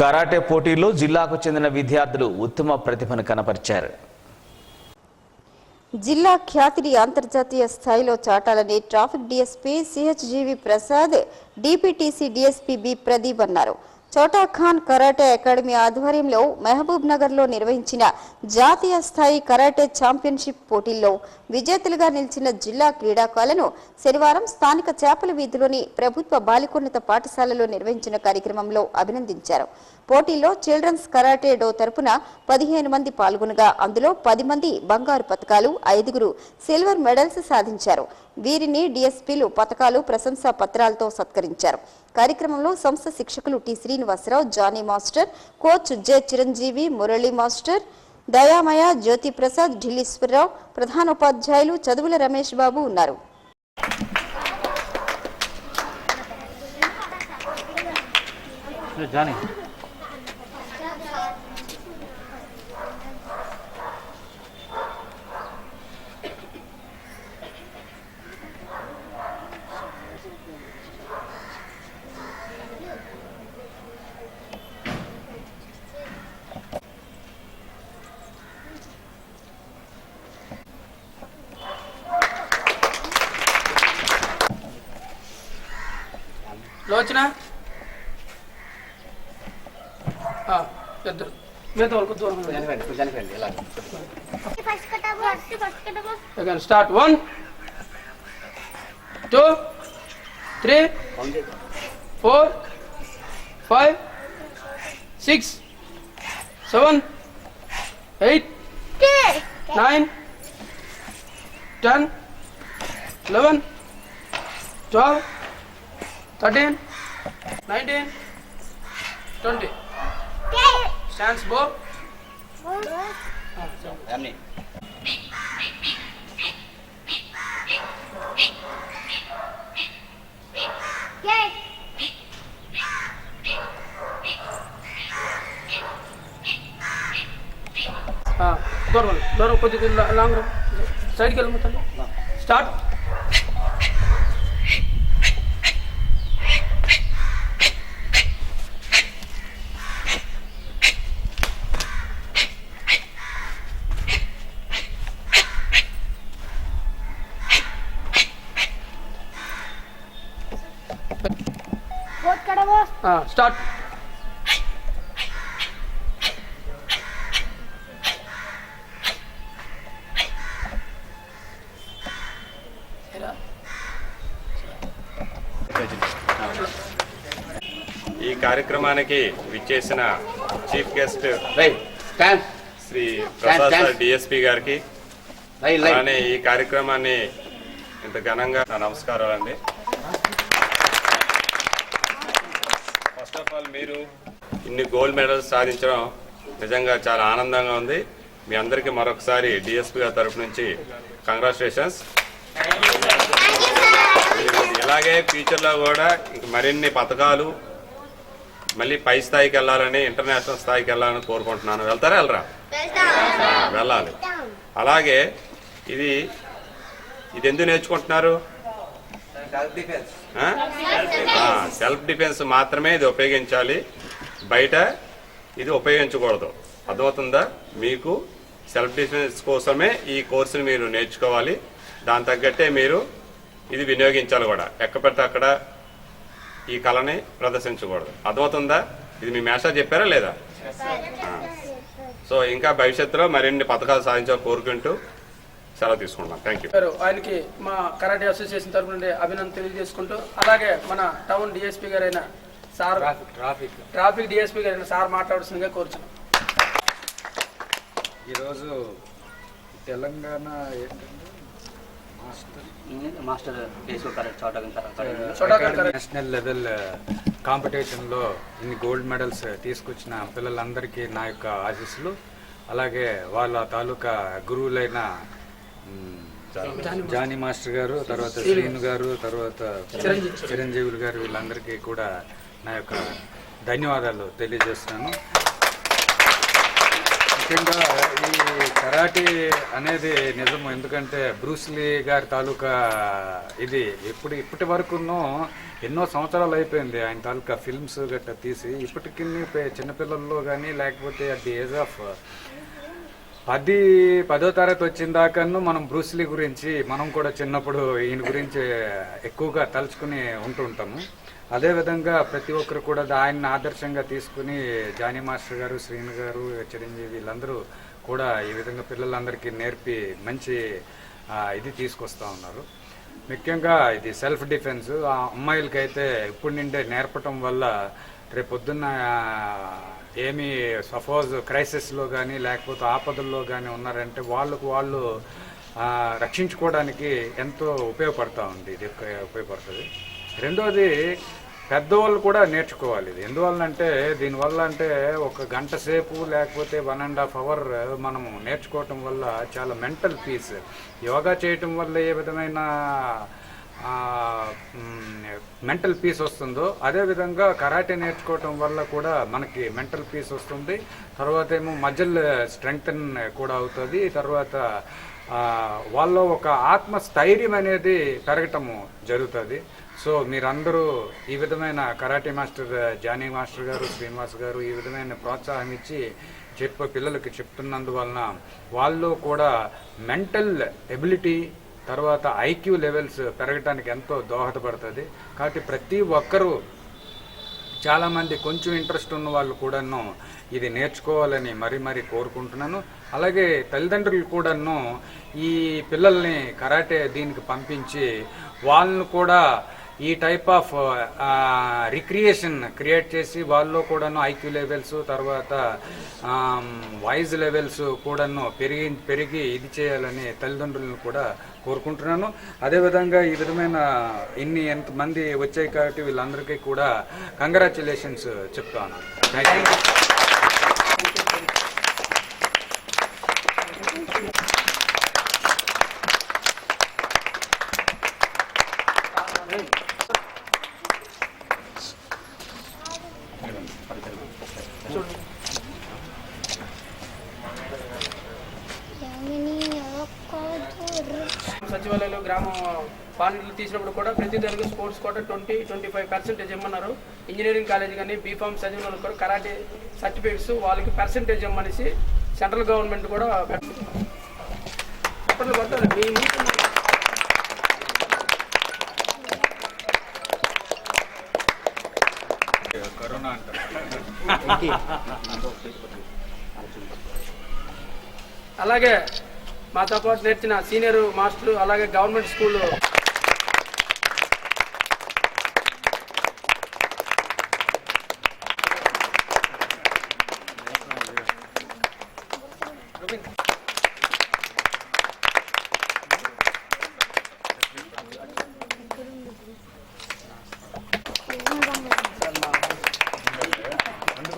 Karate పోటీల్లో జిల్లాకు చెందిన విద్యార్థులు ఉత్తమ ప్రతిభను కనపరిచారు. జిల్లా ఖ్యాతిని అంతర్జాతీయ స్థాయిలో చాటాలని traffic DSP CHGV Prasad DPTC DSP B Pradeep అన్నారు. చోటా ఖాన్ కరాటే అకాడమీ ఆధ్వర్యంలో మహబూబ్ నగర్లో నిర్వహించిన జాతీయ స్థాయి కరాటే ఛాంపియన్షిప్ పోటీల్లో విజేతలుగా నిలిచిన జిల్లా క్రీడాకాలను శనివారం స్థానిక చేపల వీధిలోని ప్రభుత్వ బాలికోన్నత పాఠశాలలో నిర్వహించిన కార్యక్రమంలో అభినందించారు. పోటీలో చిల్డ్రన్స్ కరాటే డో తరపున పదిహేను మంది పాల్గొనగా అందులో పది మంది బంగారు పతకాలు ఐదుగురు సిల్వర్ మెడల్స్ సాధించారు. వీరిని డిఎస్పీలు పతకాలు ప్రశంసా పత్రాలతో సత్కరించారు. కార్యక్రమంలో సంస్థ శిక్షకులు T Srinivasarao Johnny master coach J Chiranjeevi Murali master Dayamaya Jyothi Prasad Dilleswararao ప్రధానోపాధ్యాయులు చదువుల రమేష్ బాబు ఉన్నారు. Johnny. Again, start. One, two, three, four, five, six, seven, eight, nine, ten, eleven, twelve, thirteen, nineteen, twenty. Stands Bob? Ramni. Yay! हाँ दौड़ दौड़ कुछ लांग रहो side के लो मतलब स्टार्ट స్టార్ట్. ఈ కార్యక్రమానికి విచ్చేసిన chief guest Shri Prasad DSP గారికి. అలానే ఈ కార్యక్రమాన్ని ఇంత ఘనంగా నమస్కారాలు అండి ఫస్ట్ ఆఫ్ ఆల్ మీరు ఇన్ని గోల్డ్ మెడల్స్ సాధించడం నిజంగా చాలా ఆనందంగా ఉంది. మీ అందరికీ మరొకసారి డిఎస్పి గారి తరపు నుంచి కంగ్రాచులేషన్స్ ఇలాగే ఫ్యూచర్లో కూడా ఇంక మరిన్ని పథకాలు మళ్ళీ పై స్థాయికి వెళ్ళాలని ఇంటర్నేషనల్ స్థాయికి వెళ్ళాలని కోరుకుంటున్నాను. వెళ్తారా వెళ్ళరా? వెళ్ళాలి. అలాగే ఇది ఇది ఎందుకు నేర్చుకుంటున్నారు? సెల్ఫ్ డిఫెన్స్ మాత్రమే ఇది ఉపయోగించాలి. బయట ఇది ఉపయోగించకూడదు. అర్థమవుతుందా? మీకు సెల్ఫ్ డిఫెన్స్ కోసమే ఈ కోర్సుని మీరు నేర్చుకోవాలి. దాని తగ్గట్టే మీరు ఇది వినియోగించాలి కూడా. ఎక్కడ పెడితే అక్కడ ఈ కళని ప్రదర్శించకూడదు. అర్థమవుతుందా? ఇది మీ మేషా చెప్పారా లేదా. సో ఇంకా భవిష్యత్తులో మరిన్ని పథకాలు సాధించాలని కోరుకుంటూ సెలవు తీసుకుంటాం థ్యాంక్ యూ గారు ఆయనకి మా కరాటే అసోసియేషన్ తరపు నుండి అభినందన తెలియజేసుకుంటూ అలాగే మన టౌన్ డిఎస్పీ గారైన సార్ ట్రాఫిక్ ట్రాఫిక్. డిఎస్పీ గారైన సార్ మాట్లాడాల్సిందిగా కోరుచున్నాం. ఈరోజు తెలంగాణ ఏంటంటే మాస్టర్. నేషనల్ లెవెల్ కాంపిటీషన్లో ఇన్ని గోల్డ్ మెడల్స్ తీసుకొచ్చిన పిల్లలందరికీ నా యొక్క ఆశీస్సులు. అలాగే వాళ్ళ తాలూకా గురువులైన జానీ మాస్టర్. గారు తర్వాత శ్రీను గారు తర్వాత చిరంజీవులు గారు వీళ్ళందరికీ కూడా నా యొక్క ధన్యవాదాలు తెలియజేస్తున్నాను. ముఖ్యంగా ఈ కరాటే అనేది నిజము ఎందుకంటే బ్రూస్లీ గారి తాలూకా ఇది ఇప్పుడు ఇప్పటి వరకును ఎన్నో సంవత్సరాలు అయిపోయింది ఆయన తాలూకా ఫిల్మ్స్ గట్రా తీసి. ఇప్పటికి చిన్నపిల్లల్లో కానీ లేకపోతే అట్ ది ఏజ్ ఆఫ్ పది పదో తరగతి వచ్చిన దాకాను మనం బ్రూస్లీ గురించి మనం కూడా చిన్నప్పుడు ఈయన గురించి ఎక్కువగా తలుచుకుని ఉంటుంటాము. అదేవిధంగా ప్రతి ఒక్కరు కూడా ఆయన్ని ఆదర్శంగా తీసుకుని జానీ మాస్టర్ గారు శ్రీను గారు చిరంజీవి వీళ్ళందరూ కూడా ఈ విధంగా పిల్లలందరికీ నేర్పి మంచి ఇది తీసుకొస్తా ఉన్నారు. ముఖ్యంగా ఇది సెల్ఫ్ డిఫెన్స్. ఆ అమ్మాయిలకైతే ఇప్పుడు నుండే నేర్పటం వల్ల రేపొద్దున్న ఏమి సపోజ్ క్రైసిస్లో కానీ లేకపోతే ఆపదల్లో కానీ ఉన్నారంటే వాళ్ళకు వాళ్ళు రక్షించుకోవడానికి ఎంతో ఉపయోగపడతా ఉంది. ఇది ఉపయోగపడుతుంది. రెండోది పెద్దవాళ్ళు కూడా నేర్చుకోవాలి ఇది. ఎందువల్లంటే దీనివల్ల అంటే ఒక గంట సేపు లేకపోతే వన్ అండ్ హాఫ్ అవర్ మనము నేర్చుకోవటం వల్ల చాలా మెంటల్ పీస్. యోగా చేయటం వల్ల ఏ విధమైన మెంటల్ పీస్ వస్తుందో అదేవిధంగా కరాటే నేర్చుకోవటం వల్ల కూడా మనకి మెంటల్ పీస్ వస్తుంది. తర్వాత ఏమో మజిల్ స్ట్రెంగ్తన్ కూడా అవుతుంది. తర్వాత వాళ్ళ ఒక ఆత్మస్థైర్యం అనేది పెరగటము జరుగుతుంది. సో మీరందరూ ఈ విధమైన కరాటే మాస్టర్ జానీ మాస్టర్ గారు శ్రీనివాస్ గారు ఈ విధమైన ప్రోత్సాహం ఇచ్చి చెప్ప పిల్లలకి చెప్తున్నందువలన వాళ్ళు కూడా మెంటల్ ఎబిలిటీ తర్వాత ఐక్యూ లెవెల్స్ పెరగటానికి ఎంతో దోహదపడుతుంది. కాబట్టి ప్రతి ఒక్కరూ చాలామంది కొంచెం ఇంట్రెస్ట్ ఉన్న వాళ్ళు కూడాను ఇది నేర్చుకోవాలని మరీ మరీ కోరుకుంటున్నాను. అలాగే తల్లిదండ్రులు కూడాను ఈ పిల్లల్ని కరాటే దీనికి పంపించి వాళ్ళను కూడా ఈ టైప్ ఆఫ్ రిక్రియేషన్ క్రియేట్ చేసి వాళ్ళలో కూడాను ఐక్యూ లెవెల్స్ తర్వాత వాయిస్ లెవెల్స్ కూడాను పెరిగి పెరిగి ఇది చేయాలని తల్లిదండ్రులను కూడా కోరుకుంటున్నాను. అదేవిధంగా ఈ విధమైన ఇన్ని ఎంతమంది వచ్చాయి కాబట్టి వీళ్ళందరికీ కూడా కంగ్రాచులేషన్స్ చెప్తాను థ్యాంక్ యూ పానీలు తీసినప్పుడు కూడా ప్రతి దానికి sports quota twenty twenty five percentage ఇమ్మన్నారు. Engineering college కానీ బీఫామ్ చదివిన వాళ్ళకి కూడా కరాటే సర్టిఫికేట్స్ వాళ్ళకి పర్సెంటేజ్ ఇమ్మనేసి సెంట్రల్ గవర్నమెంట్ కూడా పెట్- చప్పట్లు కొట్టాలి మీ ముందు కరోనా అంటారు అలాగే మాతో పాటు నేర్చిన సీనియర్ మాస్టర్ అలాగే గవర్నమెంట్ స్కూల్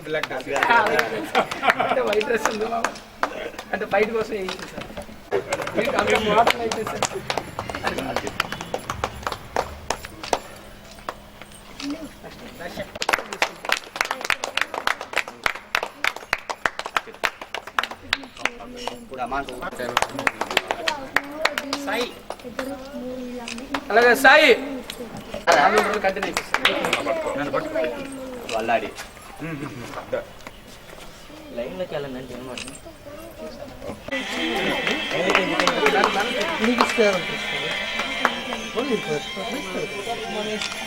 బ్లాక్ డ్రెస్ అంటే వైట్ డ్రెస్ ఉంది మామ. అంటే ఫైట్ కోసం వేయించింది సార్ మీకు అంత మోడల్ అయితే సార్ ఇప్పుడు అలాగే సాయి కంటిన్యూ వల్లాడి లైన్లోకి వెళ్ళండి అనమాట కార్తిక్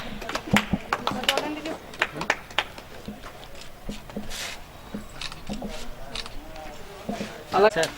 ಅಲ್ಲ ಸರ್